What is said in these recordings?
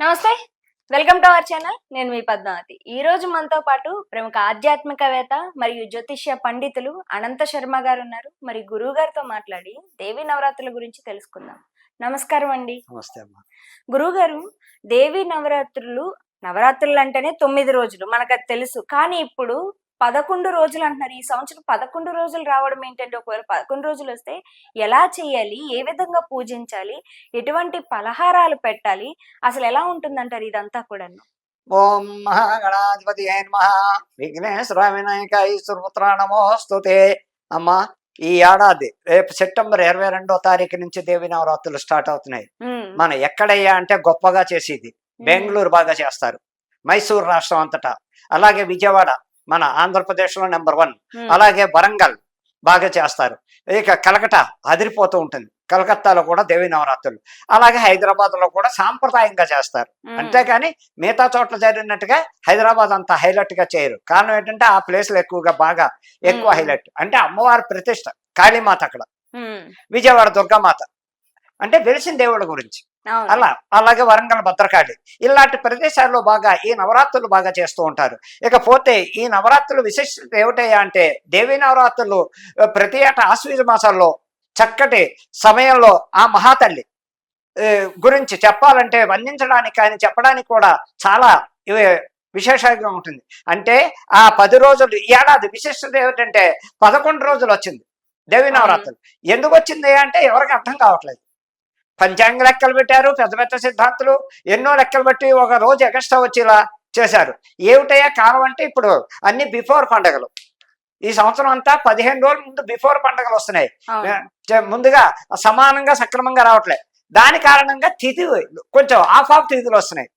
నమస్తే. Welcome to our channel. నేను మీ పద్మావతి. ఈ రోజు మనతో పాటు ప్రముఖ ఆధ్యాత్మికవేత్త మరియు జ్యోతిష్య పండితులు అనంత శర్మ గారు ఉన్నారు. మరి గురువు గారితో మాట్లాడి దేవి నవరాత్రుల గురించి తెలుసుకుందాం. నమస్కారం అండి. నమస్తే అమ్మా. గురువు గారు దేవి నవరాత్రులు నవరాత్రులు అంటేనే తొమ్మిది రోజులు. మనకు అది తెలుసు. కానీ ఇప్పుడు పదకొండు రోజులు అంటున్నారు. ఈ సంవత్సరం పదకొండు రోజులు రావడం ఏంటంటే ఒకవేళ పదకొండు రోజులు వస్తే ఎలా చేయాలి? ఏ విధంగా పూజించాలి? ఎటువంటి పలహారాలు పెట్టాలి? అసలు ఎలా ఉంటుందంటారు ఇదంతా కూడా ఓం మహాగణాధిపతి నమ విఘ్నేశ్వర వినాయక ఈశ్వరపుత్ర నమోస్తుతే అమ్మా ఈ ఏడాది రేపు సెప్టెంబర్ ఇరవై రెండో తారీఖు నుంచి దేవి నవరాత్రులు స్టార్ట్ అవుతున్నాయి. మనం ఎక్కడయ్యా అంటే గొప్పగా చేసేది బెంగళూరు బాగా చేస్తారు. మైసూరు రాష్ట్రం అంతటా. అలాగే విజయవాడ మన ఆంధ్రప్రదేశ్లో నెంబర్ వన్. అలాగే వరంగల్ బాగా చేస్తారు. ఇక కలకట అదిరిపోతూ ఉంటుంది. కలకత్తాలో కూడా దేవి నవరాత్రులు. అలాగే హైదరాబాద్లో కూడా సాంప్రదాయంగా చేస్తారు. అంతేకాని మిగతా చోట్ల జరిగినట్టుగా హైదరాబాద్ అంత హైలైట్గా చేయరు. కారణం ఏంటంటే ఆ ప్లేస్లు ఎక్కువగా బాగా ఎక్కువ. హైలైట్. అంటే అమ్మవారి ప్రతిష్ట కాళీమాత అక్కడ. విజయవాడ దుర్గామాత. అంటే వెలిసిన దేవుళ్ళ గురించి. అలా అలాగే వరంగల్ భద్రకాళి. ఇలాంటి ప్రదేశాల్లో బాగా ఈ నవరాత్రులు బాగా చేస్తూ ఉంటారు. ఇకపోతే ఈ నవరాత్రులు విశిష్టత ఏమిటయ్యా అంటే దేవీ నవరాత్రులు ప్రతి ఏటా ఆశ్వీజ మాసాల్లో చక్కటి సమయంలో ఆ మహాతల్లి గురించి చెప్పాలంటే వర్ణించడానికి కానీ చెప్పడానికి కూడా చాలా విశేషంగా ఉంటుంది. అంటే ఆ పది రోజులు ఈ ఏడాది విశిష్టత ఏమిటంటే పదకొండు రోజులు వచ్చింది దేవి నవరాత్రులు. ఎందుకు వచ్చింది అంటే ఎవరికి అర్థం కావట్లేదు. పంచాంగ లెక్కలు పెట్టారు పెద్ద పెద్ద సిద్ధాంతులు ఎన్నో లెక్కలు బట్టి ఒక రోజు ఎక్స్ట్రా వచ్చేలా చేశారు. ఏమిటయ్యా కాలం అంటే ఇప్పుడు అన్ని బిఫోర్ పండగలు. ఈ సంవత్సరం అంతా పదిహేను రోజుల ముందు బిఫోర్ పండగలు వస్తున్నాయి. ముందుగా సమానంగా సక్రమంగా రావట్లే. దాని కారణంగా తిథి కొంచెం ఆఫ్ ఆఫ్ తిథులు వస్తున్నాయి.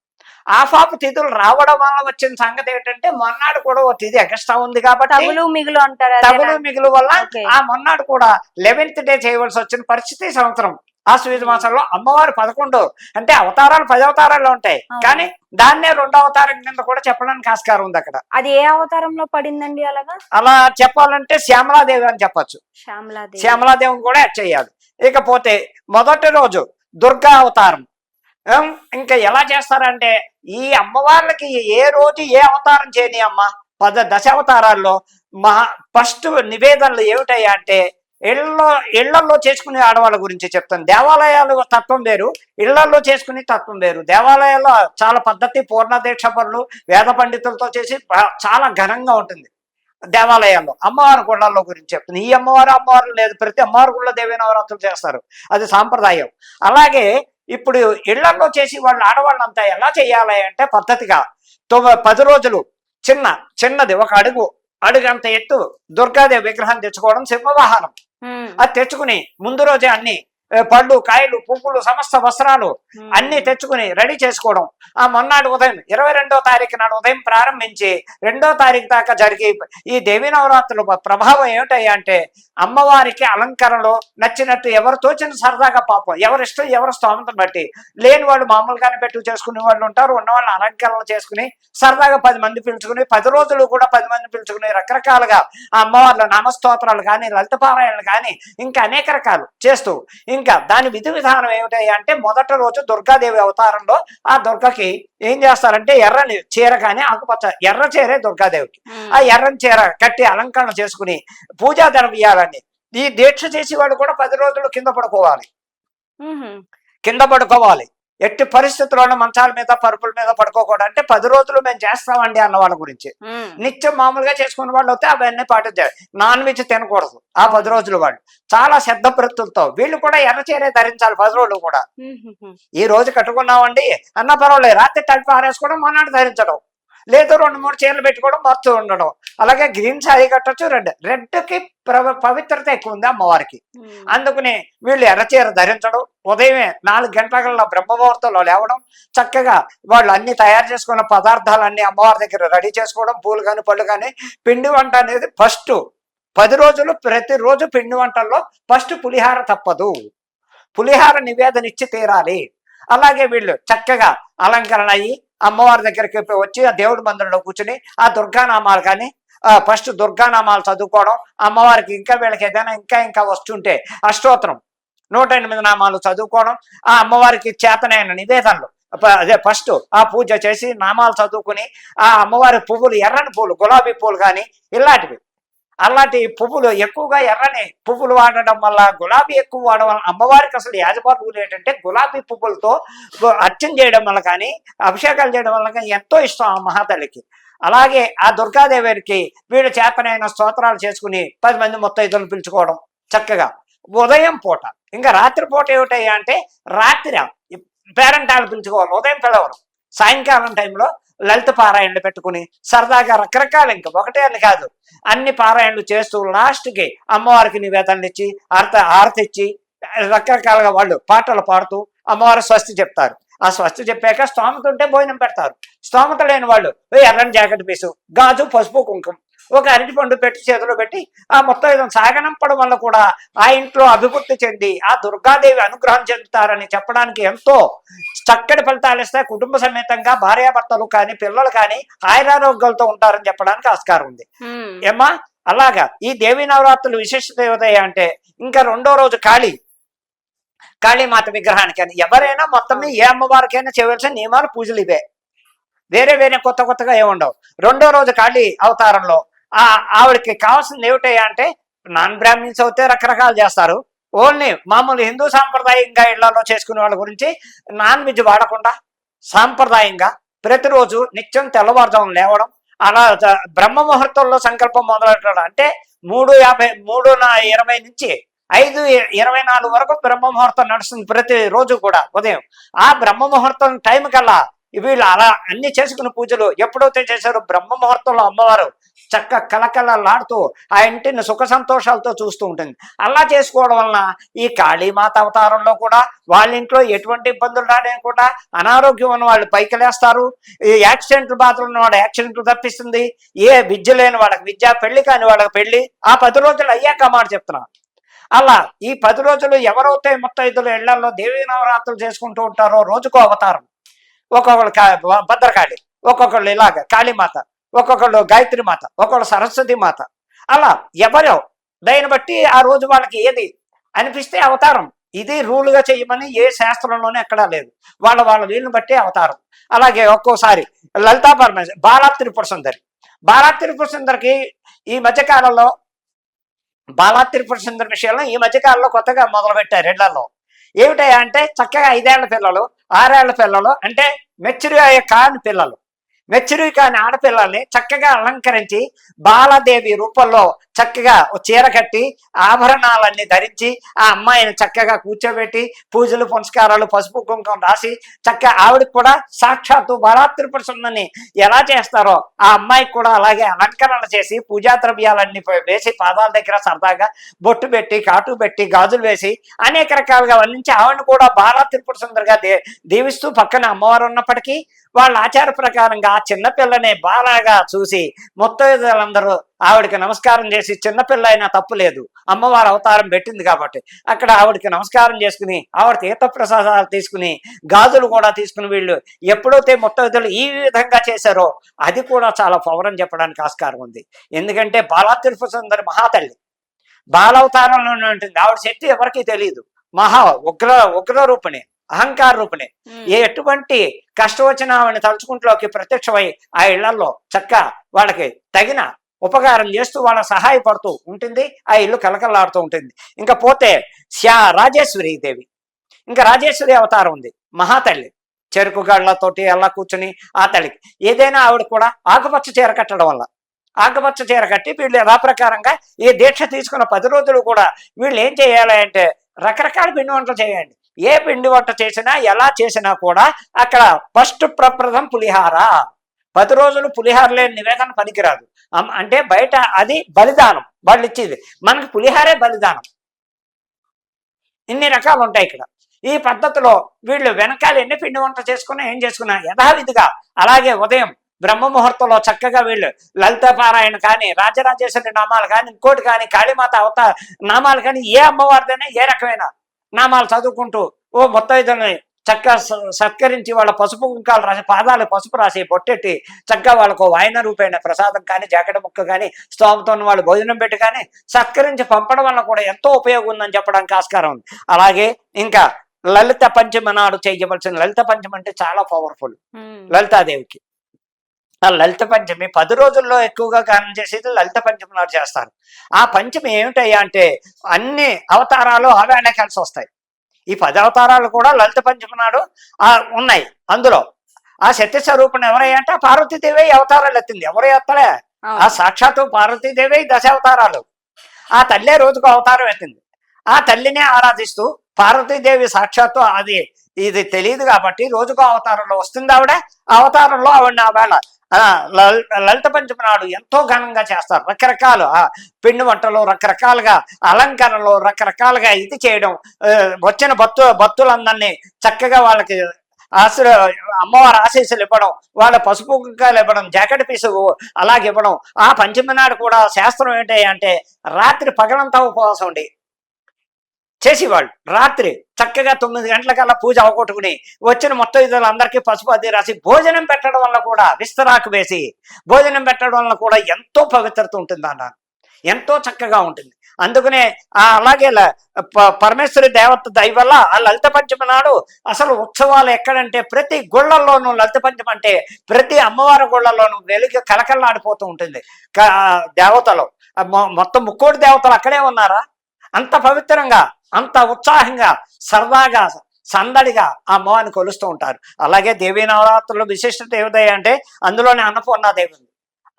ఆఫ్ ఆఫ్ తిథులు రావడం వల్ల వచ్చిన సంగతి ఏంటంటే మొన్నాడు కూడా ఓ తిథి ఎక్స్ట్రా ఉంది కాబట్టి తగులు మిగులు అంటారు తగులు మిగులు వల్ల. ఆ మొన్నాడు కూడా లెవెన్త్ డే చేయవలసి వచ్చిన పరిస్థితి సంవత్సరం. ఆ స్వీజ మాసంలో అమ్మవారు పదకొండు. అంటే అవతారాలు పది అవతారాలు ఉంటాయి. కానీ దాన్నే రెండో అవతారం కింద కూడా చెప్పడానికి ఆస్కారం ఉంది అక్కడ. అది ఏ అవతారంలో పడిందండి అలాగా? అలా చెప్పాలంటే శ్యామలాదేవి అని చెప్పొచ్చు. శ్యామలాదేవి. శ్యామలాదేవిని కూడా యాడ్ చేయాలి. ఇకపోతే మొదటి రోజు దుర్గా అవతారం. ఇంకా ఎలా చేస్తారంటే ఈ అమ్మవార్లకి ఏ రోజు ఏ అవతారం చేయని అమ్మ? పద దశ అవతారాల్లో మహా ఫస్ట్ నివేదనలు ఏమిటయ్యా అంటే ఇళ్ళ ఇళ్ళల్లో చేసుకునే ఆడవాళ్ళ గురించి చెప్తాను. దేవాలయాలు తత్వం వేరు ఇళ్ళల్లో చేసుకునే తత్వం వేరు. దేవాలయాల్లో చాలా పద్ధతి పూర్ణ పనులు వేద పండితులతో చేసి చాలా ఘనంగా ఉంటుంది దేవాలయాల్లో. అమ్మవారి గుళ్ళల్లో గురించి చెప్తుంది ఈ అమ్మవారు అమ్మవారు లేదు. ప్రతి అమ్మవారి గుళ్ళ దేవీ నవరాత్రులు చేస్తారు. అది సాంప్రదాయం. అలాగే ఇప్పుడు ఇళ్ళల్లో చేసి వాళ్ళు ఆడవాళ్ళంతా ఎలా చేయాలి అంటే పద్ధతిగా తొమ్మిది పది రోజులు చిన్న చిన్నది ఒక అడుగు అడుగు అంత ఎత్తు దుర్గాదేవి విగ్రహం తెచ్చుకోవడం సింహవాహనం. అది తెచ్చుకుని ముందు రోజే అన్ని పళ్ళు కాయలు పువ్వులు సమస్త వస్త్రాలు. అన్ని తెచ్చుకుని రెడీ చేసుకోవడం ఆ మొన్నటి ఉదయం ఇరవై రెండో తారీఖు నాడు ఉదయం ప్రారంభించి రెండో తారీఖు దాకా జరిగే ఈ దేవీ నవరాత్రుల ప్రభావం ఏమిటయ్యా అంటే అమ్మవారికి అలంకరణలో నచ్చినట్టు ఎవరు తోచిన సరదాగా పాపం ఎవరి ఇష్టం ఎవరి స్తోమతను బట్టి లేని వాళ్ళు మామూలుగానే పెట్టు చేసుకునే వాళ్ళు ఉంటారు ఉన్న వాళ్ళు అలంకరణ చేసుకుని సరదాగా పది మంది పిలుచుకుని పది రోజులు కూడా పది మంది పిలుచుకుని రకరకాలుగా ఆ అమ్మవార్ల నామస్తోత్రాలు కానీ లలిత పారాయణలు కానీ ఇంకా అనేక రకాలు చేస్తూ ఇంకా దాని విధి విధానం ఏమిటయ్యా అంటే మొదటి రోజు దుర్గాదేవి అవతారంలో ఆ దుర్గకి ఏం చేస్తారంటే ఎర్రని చీర కానీ ఆకుపచ్చ ఎర్ర చీరే దుర్గాదేవికి. ఆ ఎర్రని చీర కట్టి అలంకరణ చేసుకుని పూజా ద్రవ్యాలన్నీ ఈ దీక్ష చేసి వాళ్ళు కూడా పది రోజులు కింద పడుకోవాలి. కింద పడుకోవాలి ఎట్టి పరిస్థితుల్లోనూ మంచాల మీద పరుపుల మీద పడుకోకూడదు. అంటే పది రోజులు మేము చేస్తామండి అన్న వాళ్ళ గురించి. నిత్యం మామూలుగా చేసుకునే వాళ్ళు అయితే అవన్నీ పాటించారు నాన్ వెజ్ తినకూడదు ఆ పది రోజులు వాళ్ళు. చాలా శ్రద్ధ ప్రత్తులతో వీళ్ళు కూడా ఎర్ర చీరే ధరించాలి పది రోజులు కూడా. ఈ రోజు కట్టుకున్నామండి. అన్న పర్వాలేదు. రాత్రి తడిపి ఆరేసుకోవడం మొన్నటి ధరించడం. లేదు రెండు మూడు చీరలు పెట్టుకోవడం మొత్తం ఉండడం. అలాగే గ్రీన్ శారీ కట్టొచ్చు రెడ్. రెడ్కి ప్ర- పవిత్రత ఎక్కువ ఉంది అమ్మవారికి. అందుకని వీళ్ళు ఎర్రచీర ధరించడం ఉదయమే నాలుగు గంటల బ్రహ్మముహూర్తంలో లేవడం చక్కగా వాళ్ళు అన్ని తయారు చేసుకున్న పదార్థాలన్నీ అమ్మవారి దగ్గర రెడీ చేసుకోవడం పూలు కానీ పళ్ళు కానీ పిండి వంట అనేది ఫస్ట్ పది రోజులు ప్రతిరోజు పిండి వంటల్లో ఫస్ట్ పులిహార తప్పదు. పులిహార నివేదన ఇచ్చి తీరాలి. అలాగే వీళ్ళు చక్కగా అలంకరణ అయ్యి అమ్మవారి దగ్గరికి వచ్చి ఆ దేవుడి మందిరంలో కూర్చుని ఆ దుర్గానామాలు కానీ ఫస్ట్ దుర్గానామాలు చదువుకోవడం అమ్మవారికి ఇంకా వీళ్ళకి ఏదైనా ఇంకా ఇంకా వస్తుంటే అష్టోత్తరం నూట ఎనిమిది నామాలు చదువుకోవడం ఆ అమ్మవారికి చేతనైన నివేదనలు. అదే ఫస్ట్ ఆ పూజ చేసి నామాలు చదువుకుని ఆ అమ్మవారి పువ్వులు ఎర్రని పూలు గులాబీ పూలు కానీ ఇలాంటివి. అలాంటి పువ్వులు ఎక్కువగా ఎర్రని పువ్వులు వాడడం వల్ల గులాబీ ఎక్కువ వాడడం వల్ల అమ్మవారికి అసలు యాజమాన్యులు ఏంటంటే గులాబీ పువ్వులతో అర్చన చేయడం వల్ల కానీ అభిషేకాలు చేయడం వల్ల కానీ ఎంతో ఇష్టం ఆ మహాతల్లికి. అలాగే ఆ దుర్గాదేవికి వీడు చేతనైన స్తోత్రాలు చేసుకుని పది మంది మొత్తం పిలుచుకోవడం చక్కగా. ఉదయం పూట. ఇంకా రాత్రి పూట ఏమిటయ్యా అంటే రాత్రి పేరెంటాలు పిలుచుకోవాలి. ఉదయం పిలవరు. సాయంకాలం టైంలో లలిత పారాయణలు పెట్టుకుని సరదాగా రకరకాల ఇంకా ఒకటే అని కాదు. అన్ని పారాయణలు చేస్తూ లాస్ట్కి అమ్మవారికి నివేదనలు ఇచ్చి అర్త ఆరతిచ్చి రకరకాలుగా వాళ్ళు పాటలు పాడుతూ అమ్మవారు స్వస్తి చెప్తారు. ఆ స్వస్తి చెప్పాక స్తోమత ఉంటే భోజనం పెడతారు. స్తోమత లేని వాళ్ళు ఎర్రని జాకెట్ పీసు గాజు పసుపు కుంకుమ. ఒక అరటి పండు పెట్టి చేతిలో పెట్టి ఆ మొత్తం ఇదం సాగనంపడం వల్ల కూడా ఆ ఇంట్లో అభివృద్ధి చెంది ఆ దుర్గాదేవి అనుగ్రహం చెందుతారని చెప్పడానికి ఎంతో చక్కటి ఫలితాలు ఇస్తాయి. కుటుంబ సమేతంగా భార్యాభర్తలు కానీ పిల్లలు కానీ ఆయురారోగ్యాలతో ఉంటారని చెప్పడానికి ఆస్కారం ఉంది. ఏమ్మా? అలాగా. ఈ దేవి నవరాత్రులు విశిష్టత ఏమిటయ్యా అంటే ఇంకా రెండో రోజు కాళీ. కాళీమాత విగ్రహానికి అని. ఎవరైనా మొత్తం ఏ అమ్మవారికైనా చేయవలసిన నియమాలు పూజలు ఇవే. వేరే వేరే కొత్త కొత్తగా ఏముండవు. రెండో రోజు కాళీ అవతారంలో ఆవిడకి కావాల్సింది ఏమిటయ్యా అంటే నాన్ బ్రాహ్మిన్స్ అయితే రకరకాలు చేస్తారు. ఓన్లీ మామూలు హిందూ సాంప్రదాయంగా ఇళ్ళలో చేసుకునే వాళ్ళ గురించి నాన్ వెజ్ వాడకుండా సాంప్రదాయంగా ప్రతిరోజు నిత్యం తెల్లవారుజాము లేవడం అలా బ్రహ్మ ముహూర్తంలో సంకల్పం మొదలెట్టడం. అంటే మూడు యాభై మూడు ఇరవై నుంచి ఐదు ఇరవై నాలుగు వరకు బ్రహ్మ ముహూర్తం నడుస్తుంది ప్రతి రోజు కూడా ఉదయం. ఆ బ్రహ్మ ముహూర్తం టైం కల్లా వీళ్ళు అలా అన్ని చేసుకున్న పూజలు ఎప్పుడైతే చేశారో బ్రహ్మ ముహూర్తంలో అమ్మవారు చక్క కలకలలాడుతూ ఆ ఇంటిని సుఖ సంతోషాలతో చూస్తూ ఉంటుంది. అలా చేసుకోవడం వలన ఈ కాళీమాత అవతారంలో కూడా వాళ్ళ ఇంట్లో ఎటువంటి ఇబ్బందులు రాలేకుండా అనారోగ్యం ఉన్న వాళ్ళు పైకి లేస్తారు ఈ యాక్సిడెంట్లు బాధలు ఉన్న వాడు యాక్సిడెంట్లు తప్పిస్తుంది. ఏ విద్య లేని వాళ్ళకి విద్య పెళ్ళి కాని వాళ్ళకి పెళ్ళి ఆ పది రోజులు అయ్యాక మాట చెప్తున్నా. అలా ఈ పది రోజులు ఎవరైతే ముత్తైదులు ఇళ్ళలో దేవీ నవరాత్రులు చేసుకుంటూ ఉంటారో రోజుకో అవతారం. ఒక్కొక్కళ్ళు కా- భద్రకాళి ఒక్కొక్కళ్ళు ఇలాగ కాళీమాత ఒక్కొక్కళ్ళు గాయత్రి మాత ఒక్కొక్కళ్ళు సరస్వతి మాత అలా ఎవరో దాన్ని బట్టి ఆ రోజు వాళ్ళకి ఏది అనిపిస్తే అవతారం. ఇది రూల్గా చేయమని ఏ శాస్త్రంలోనే ఎక్కడా లేదు. వాళ్ళ వాళ్ళ వీళ్ళని బట్టి అవతారం. అలాగే ఒక్కోసారి లలితా పరమేశ్వరి బాలా త్రిపుర సుందరి. బాలా త్రిపుర సుందరికి ఈ మధ్యకాలంలో బాలా త్రిపుర సుందరి విషయంలో ఈ మధ్యకాలంలో కొత్తగా మొదలుపెట్టారు ఇళ్ళలో ఏమిటయ్యా అంటే చక్కగా ఐదేళ్ళ పిల్లలు ఆరేళ్ళ పిల్లలు అంటే మెచ్యూరి కాని పిల్లలు. మెచ్యూరి కాని ఆడపిల్లల్ని చక్కగా అలంకరించి బాలాదేవి రూపంలో చక్కగా చీర కట్టి ఆభరణాలన్నీ ధరించి ఆ అమ్మాయిని చక్కగా కూర్చోబెట్టి పూజలు పునస్కారాలు పసుపు కుంకుమ రాసి చక్కగా ఆవిడకి కూడా సాక్షాత్తు బాలాత్రిపుర సుందరిని ఎలా చేస్తారో ఆ అమ్మాయికి కూడా అలాగే అలంకరణ చేసి పూజా ద్రవ్యాలన్నీ వేసి పాదాల దగ్గర సరదాగా బొట్టు పెట్టి కాటు పెట్టి గాజులు వేసి అనేక రకాలుగా వర్ణించి ఆవిడని కూడా బాలా త్రిపుర సుందరిగా దే దీవిస్తూ పక్కన అమ్మవారు ఉన్నప్పటికీ వాళ్ళ ఆచార ప్రకారంగా ఆ చిన్నపిల్లని బాలాగా చూసి ముత్తైదులందరూ ఆవిడకి నమస్కారం చేసి చిన్నపిల్ల అయినా తప్పు లేదు. అమ్మవారు అవతారం పెట్టింది కాబట్టి. అక్కడ ఆవిడకి నమస్కారం చేసుకుని ఆవిడ తీర్థప్రసాదాలు తీసుకుని గాజులు కూడా తీసుకుని వీళ్ళు ఎప్పుడైతే ముత్తైదులు ఈ విధంగా చేశారో అది కూడా చాలా పౌరం చెప్పడానికి ఆస్కారం ఉంది. ఎందుకంటే బాలా తిరుపతి సుందరి మహాతల్లి బాలావతారంలోనే ఉంటుంది ఆవిడ శక్తి ఎవరికీ తెలియదు మహా ఉగ్ర ఉగ్ర రూపిణి. అహంకార రూపిణి ఎటువంటి కష్టం వచ్చినా ఆవిడని తలుచుకుంట్లోకి ప్రత్యక్షమై ఆ ఇళ్ళలో చక్క వాళ్ళకి తగిన ఉపకారం చేస్తూ వాళ్ళకి సహాయపడుతూ ఉంటుంది. ఆ ఇల్లు కలకలాడుతూ ఉంటుంది. ఇంకా పోతే శ్యా రాజేశ్వరి దేవి. ఇంకా రాజేశ్వరి అవతారం ఉంది. మహాతల్లి. చెరుకు గళ్ళతోటి అలా కూర్చుని ఆ తల్లికి. ఏదైనా ఆవిడ కూడా ఆకుపచ్చ చీర కట్టడం వల్ల. ఆకుపచ్చ చీర కట్టి వీళ్ళు యథా ప్రకారంగా ఈ దీక్ష తీసుకున్న పది రోజులు కూడా వీళ్ళు ఏం చేయాలి అంటే రకరకాల పిండి వంటలు చేయండి. ఏ పిండి వంట చేసినా ఎలా చేసినా కూడా అక్కడ ఫస్ట్ ప్రప్రథం పులిహార. పది రోజులు పులిహార లేని నివేదన పనికిరాదు. అంటే బయట అది బలిదానం. వాళ్ళు ఇచ్చేది. మనకి పులిహారే బలిదానం. ఇన్ని రకాలు ఉంటాయి ఇక్కడ. ఈ పద్ధతిలో వీళ్ళు వెనకాల ఎన్ని పిండి వంట చేసుకున్నా ఏం చేసుకున్నా యథావిధిగా అలాగే ఉదయం బ్రహ్మ ముహూర్తంలో చక్కగా వీళ్ళు లలిత పారాయణ కానీ రాజరాజేశ్వరి నామాలు కానీ ఇంకోటి కానీ కాళీమాత అవత నామాలు కానీ ఏ అమ్మవారిదైనా ఏ రకమైన నామాలు చదువుకుంటూ ఓ మొత్తం చక్కగా సత్కరించి వాళ్ళ పసుపు కుంకాలు రాసి పాదాలు పసుపు రాసి పొట్టెట్టి చక్కగా వాళ్ళకు వాయన రూపైన ప్రసాదం కానీ జాకెట్ ముక్క కానీ స్తోమతో వాళ్ళు భోజనం పెట్టి కానీ సత్కరించి పంపడం వల్ల కూడా ఎంతో ఉపయోగం ఉందని చెప్పడానికి ఆస్కారం ఉంది. అలాగే ఇంకా లలిత పంచమి నాడు చేయవలసిన లలిత పంచమి అంటే చాలా పవర్ఫుల్. లలితాదేవికి. ఆ లలిత పంచమి పది రోజుల్లో ఎక్కువగా గానం చేసేది లలిత పంచమి నాడు చేస్తారు. ఆ పంచమి ఏమిటయ్యా అంటే అన్ని అవతారాలు ఆవేళ కలిసి వస్తాయి. ఈ పది అవతారాలు కూడా లలిత పంచమి నాడు ఆ ఉన్నాయి అందులో. ఆ సత్య స్వరూపం ఎవరయ్యా అంటే ఆ పార్వతీదేవి అవతారాలు ఎత్తింది. ఎవరు ఎత్తలే? ఆ. సాక్షాత్తు పార్వతీదేవి దశ అవతారాలు ఆ తల్లే రోజుకు అవతారం ఎత్తింది. ఆ తల్లినే ఆరాధిస్తూ పార్వతీదేవి సాక్షాత్తు అది ఇది తెలియదు కాబట్టి రోజుకో అవతారంలో వస్తుంది ఆవిడ. అవతారంలో ఆవిడ ఆ వేళ ఆ, లల్- లలిత పంచమి నాడు ఎంతో ఘనంగా చేస్తారు. రకరకాలు పిండి వంటలు రకరకాలుగా అలంకరణలు రకరకాలుగా ఇది చేయడం వచ్చిన భక్తు భక్తులందరినీ చక్కగా వాళ్ళకి ఆశ్ర అమ్మవారి ఆశీస్సులు ఇవ్వడం వాళ్ళ పసుపు కుక్కలు ఇవ్వడం జాకెట్ పీసు అలాగే ఇవ్వడం. ఆ పంచమి నాడు కూడా శాస్త్రం ఏంటి అంటే రాత్రి పగలంతా ఉపవాసం ఉండి చేసేవాళ్ళు. రాత్రి చక్కగా తొమ్మిది గంటలకల్లా పూజ అవగొట్టుకుని వచ్చిన మొత్తం ఇద్దరు అందరికీ పసుపు అది రాసి భోజనం పెట్టడం వల్ల కూడా విస్తరాకు వేసి భోజనం పెట్టడం వల్ల కూడా ఎంతో పవిత్రత ఉంటుంది అన్నారు. ఎంతో చక్కగా ఉంటుంది. అందుకనే ఆ అలాగే ప- పరమేశ్వరి దేవత దయ వల్ల ఆ లలిత పంచమి నాడు అసలు ఉత్సవాలు ఎక్కడంటే ప్రతి గుళ్ళల్లోనూ లలిత పంచమి అంటే ప్రతి అమ్మవారి గుళ్ళల్లోనూ వెలుగు కలకల్లాడిపోతూ ఉంటుంది. దేవతలు. మొత్తం ముక్కోటి దేవతలు అక్కడే ఉన్నారా? అంత పవిత్రంగా అంత ఉత్సాహంగా సరదాగా సందడిగా ఆ అమ్మవారిని కొలుస్తూ ఉంటారు. అలాగే దేవీ నవరాత్రుల విశిష్టత ఏమిటంటే అంటే అందులోనే అన్నపూర్ణ దేవి ఉంది.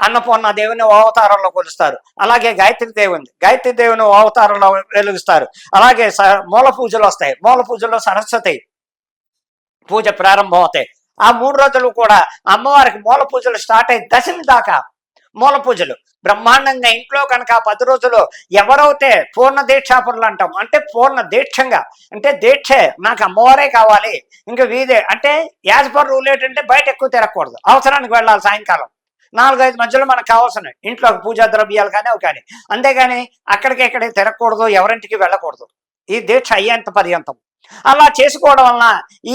అన్నపూర్ణ దేవుని ఓ అవతారంలో కొలుస్తారు. అలాగే గాయత్రి దేవుని గాయత్రి దేవుని అవతారంలో వెలుగుస్తారు. అలాగే స- మూల పూజలు వస్తాయి. మూల పూజలో సరస్వతి పూజ ప్రారంభం అవుతాయి ఆ మూడు రోజులు కూడా అమ్మవారికి మూల పూజలు స్టార్ట్ అయ్యి దశమి దాకా మూల పూజలు. బ్రహ్మాండంగా ఇంట్లో కనుక ఆ పది రోజులు ఎవరైతే పూర్ణ దీక్షాపరులు అంటాం అంటే పూర్ణ దీక్షంగా అంటే దీక్షే నాకు అమ్మవారే కావాలి ఇంకా వీదే అంటే యాజ్ పర్ రూల్ ఏంటంటే బయట ఎక్కువ తిరగకూడదు. అవసరానికి వెళ్ళాలి సాయంకాలం. నాలుగైదు మధ్యలో మనకు కావాల్సినవి. ఇంట్లో పూజా ద్రవ్యాలు కానీ అవి కానీ. అంతేగాని అక్కడికి ఎక్కడికి తిరగకూడదు ఎవరింటికి వెళ్ళకూడదు. ఈ దీక్ష అయ్యేంత పర్యంతం. అలా చేసుకోవడం వలన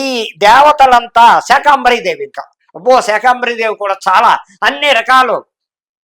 ఈ దేవతలంతా శాకాంబరి దేవి ఇంకా. అబ్బో శాకాంబరి దేవి కూడా చాలా అన్ని రకాలు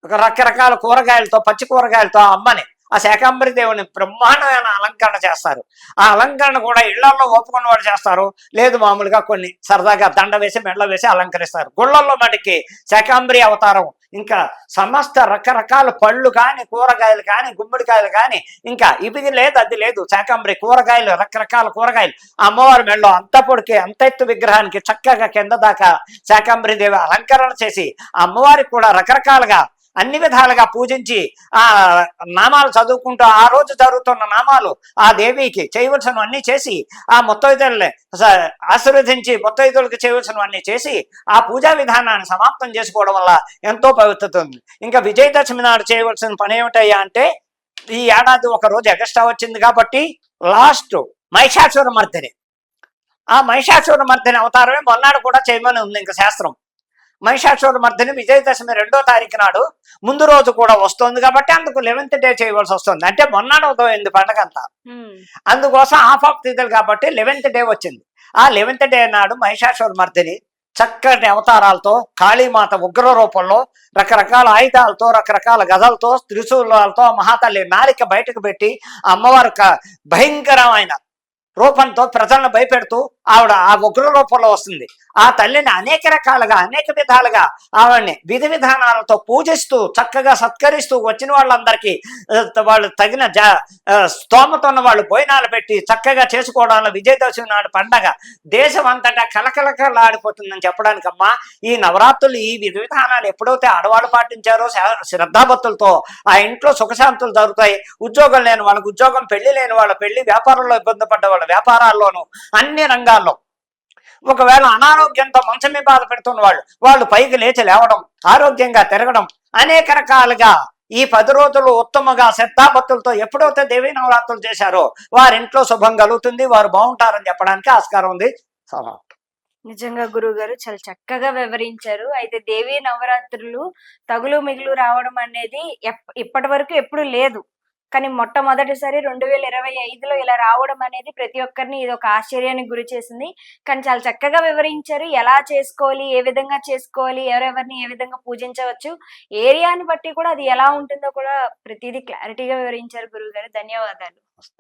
రకరకాల కూరగాయలతో పచ్చి కూరగాయలతో ఆ అమ్మని ఆ శాకాంబరి దేవుని బ్రహ్మాండమైన అలంకరణ చేస్తారు. ఆ అలంకరణ కూడా ఇళ్ళలో ఒప్పుకున్న వాళ్ళు చేస్తారు. లేదు మామూలుగా కొన్ని సరదాగా దండ వేసి మెడలో వేసి అలంకరిస్తారు. గుళ్ళల్లో మటుకి శాకాంబరి అవతారం. ఇంకా సమస్త రకరకాల పళ్ళు కానీ కూరగాయలు కానీ గుమ్మడికాయలు కానీ ఇంకా ఇది లేదు అది లేదు. శాకాంబరి కూరగాయలు రకరకాల కూరగాయలు. అమ్మవారి మెడలో అంత పొడికి అంత ఎత్తు విగ్రహానికి చక్కగా కింద దాకా శాకాంబరి దేవి అలంకరణ చేసి అమ్మవారికి కూడా రకరకాలుగా అన్ని విధాలుగా పూజించి ఆ నామాలు చదువుకుంటూ ఆ రోజు జరుగుతున్న నామాలు ఆ దేవికి చేయవలసినవన్నీ చేసి ఆ ముత్తైదుల్ని ఆశీర్వదించి ముత్తైదులకు చేయవలసినవన్నీ చేసి ఆ పూజా విధానాన్ని సమాప్తం చేసుకోవడం వల్ల ఎంతో పవిత్రత ఉంది ఇంకా విజయదశమి నాడు చేయవలసిన పని ఏమిటయ్యా అంటే ఈ ఏడాది ఒక రోజు ఎగస్ట్రా వచ్చింది కాబట్టి లాస్ట్ మహిషాసుర మర్దిని. ఆ మహిషాసుర మర్దిని అవతారమే మొన్నాడు కూడా చేయమని ఉంది ఇంకా శాస్త్రం. మహిషాసుర మర్దిని విజయదశమి రెండో తారీఖు నాడు ముందు రోజు కూడా వస్తుంది కాబట్టి అందుకు లెవెన్త్ డే చేయవలసి వస్తుంది. అంటే మొన్నాడు అవుతుంది పండగ అంతా. అందుకోసం హాఫ్ ఆఫ్ తిథులు కాబట్టి లెవెన్త్ డే వచ్చింది. ఆ లెవెన్త్ డే నాడు మహిషాసుర మర్దిని చక్కటి అవతారాలతో కాళీమాత ఉగ్ర రూపంలో రకరకాల ఆయుధాలతో రకరకాల గదలతో త్రిశూలాలతో మహాతల్లి నాలిక బయటకు పెట్టి అమ్మవారి భయంకరమైన రూపంతో ప్రజలను భయపెడుతూ ఆవిడ ఆ ఉగ్ర రూపంలో వస్తుంది. ఆ తల్లిని అనేక రకాలుగా అనేక విధాలుగా ఆవిడని విధి విధానాలతో పూజిస్తూ చక్కగా సత్కరిస్తూ వచ్చిన వాళ్ళందరికీ వాళ్ళు తగిన జా స్తోమత ఉన్న వాళ్ళు భోజనాలు పెట్టి చక్కగా చేసుకోవడంలో విజయదశమి నాడు పండగ దేశం అంతటా కలకలకలాడిపోతుందని చెప్పడానికమ్మా ఈ నవరాత్రులు ఈ విధి విధానాలు ఎప్పుడైతే ఆడవాళ్ళు పాటించారో శ్రద్ధాభక్తులతో ఆ ఇంట్లో సుఖశాంతులు జరుగుతాయి. ఉద్యోగం లేని వాళ్ళకు ఉద్యోగం పెళ్ళి లేని వాళ్ళ పెళ్ళి వ్యాపారంలో ఇబ్బంది పడ్డ వాళ్ళ వ్యాపారాల్లోనూ అన్ని రంగాల్లో ఒకవేళ అనారోగ్యంతో మంచం మీద బాధ పెడుతున్న వాళ్ళు వాళ్ళు పైకి లేచి లేవడం ఆరోగ్యంగా తిరగడం అనేక రకాలుగా ఈ పది రోజులు ఉత్తమగా శ్రద్ధాభక్తులతో ఎప్పుడైతే దేవీ నవరాత్రులు చేశారో వారింట్లో శుభం కలుగుతుంది వారు బాగుంటారని చెప్పడానికి ఆస్కారం ఉంది. సమాప్తం. నిజంగా గురువు గారు చాలా చక్కగా వివరించారు. అయితే దేవీ నవరాత్రులు తగులు మిగులు రావడం అనేది ఎప్- ఇప్పటి వరకు ఎప్పుడు లేదు. కానీ మొట్టమొదటిసారి రెండు వేల ఇరవై ఐదులో ఇలా రావడం అనేది ప్రతి ఒక్కరిని ఇది ఒక ఆశ్చర్యానికి గురి చేసింది. కానీ చాలా చక్కగా వివరించారు. ఎలా చేసుకోవాలి ఏ విధంగా చేసుకోవాలి ఎవరెవరిని ఏ విధంగా పూజించవచ్చు ఏరియాని బట్టి కూడా అది ఎలా ఉంటుందో కూడా ప్రతిదీ క్లారిటీగా వివరించారు గురువు గారు ధన్యవాదాలు.